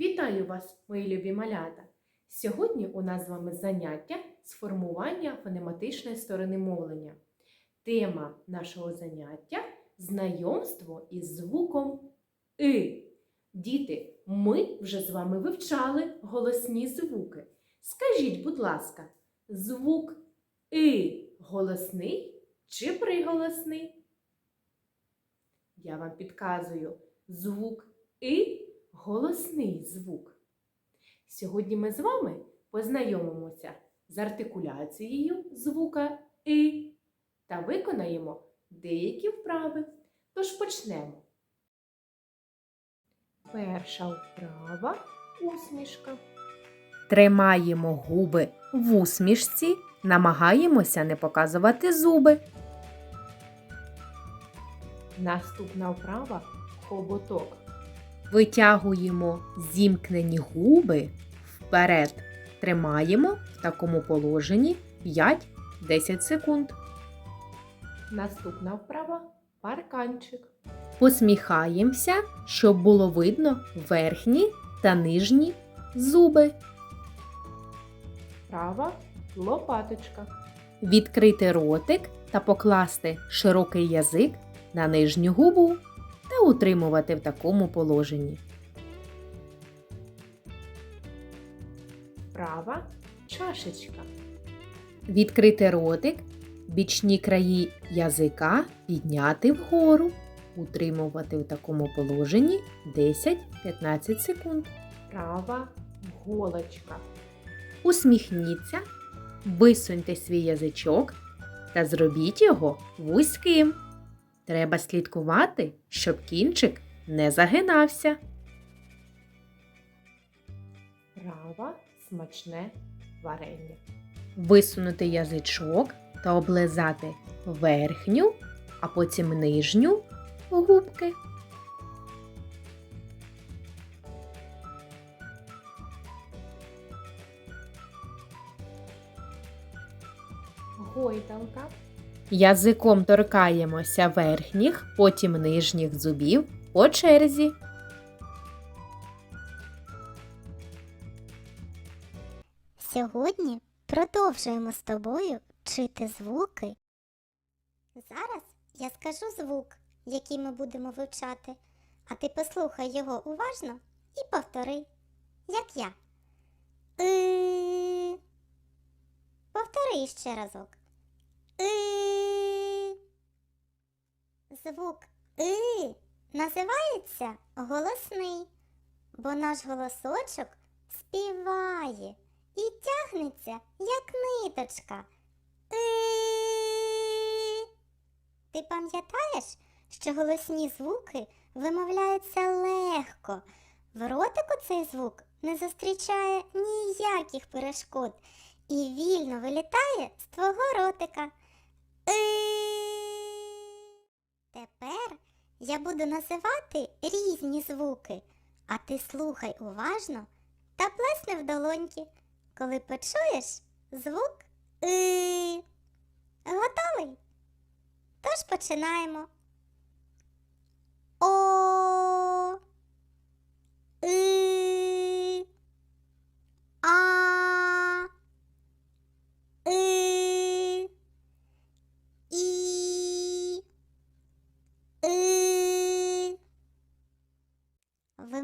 Вітаю вас, мої любі малята! Сьогодні у нас з вами заняття з формування фонематичної сторони мовлення. Тема нашого заняття знайомство із звуком И. Діти, ми вже з вами вивчали голосні звуки. Скажіть, будь ласка, звук И голосний чи приголосний? Я вам підказую, звук И голосний звук. Сьогодні ми з вами познайомимося з артикуляцією звука И та виконаємо деякі вправи. Тож почнемо. Перша вправа усмішка. Тримаємо губи в усмішці, намагаємося не показувати зуби. Наступна вправа хоботок. Витягуємо зімкнені губи вперед. Тримаємо в такому положенні 5-10 секунд. Наступна вправа парканчик. Посміхаємося, щоб було видно верхні та нижні зуби. Вправа лопаточка. Відкрити ротик та покласти широкий язик на нижню губу та утримувати в такому положенні. Вправа чашечка. Відкрити ротик, бічні краї язика підняти вгору, утримувати в такому положенні 10-15 секунд. Вправа голочка. Усміхніться, висуньте свій язичок та зробіть його вузьким. Треба слідкувати, щоб кінчик не загинався. Вправа смачне варення. Висунути язичок та облизати верхню, а потім нижню губки. Гойдалка. Язиком торкаємося верхніх, потім нижніх зубів по черзі. Сьогодні продовжуємо з тобою вчити звуки. Зараз я скажу звук, який ми будемо вивчати, а ти послухай його уважно і повтори, як я. Повтори ще разок. И. Звук И називається голосний, бо наш голосочок співає і тягнеться, як ниточка. И. Ти пам'ятаєш, що голосні звуки вимовляються легко. В ротику цей звук не зустрічає ніяких перешкод і вільно вилітає з твого ротика. Тепер я буду називати різні звуки, а ти слухай уважно та плесни в долоньки, коли почуєш звук И. Готовий? Тож починаємо. О.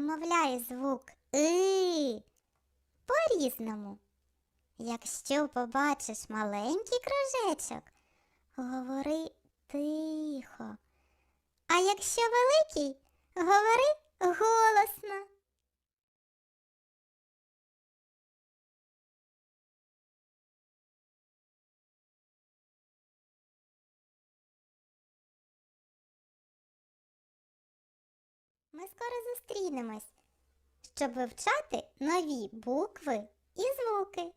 Вимовляй звук И по-різному. Якщо побачиш маленький кружечок, говори тихо. А якщо великий, говори голосно. Ми скоро зустрінемось, щоб вивчати нові букви і звуки.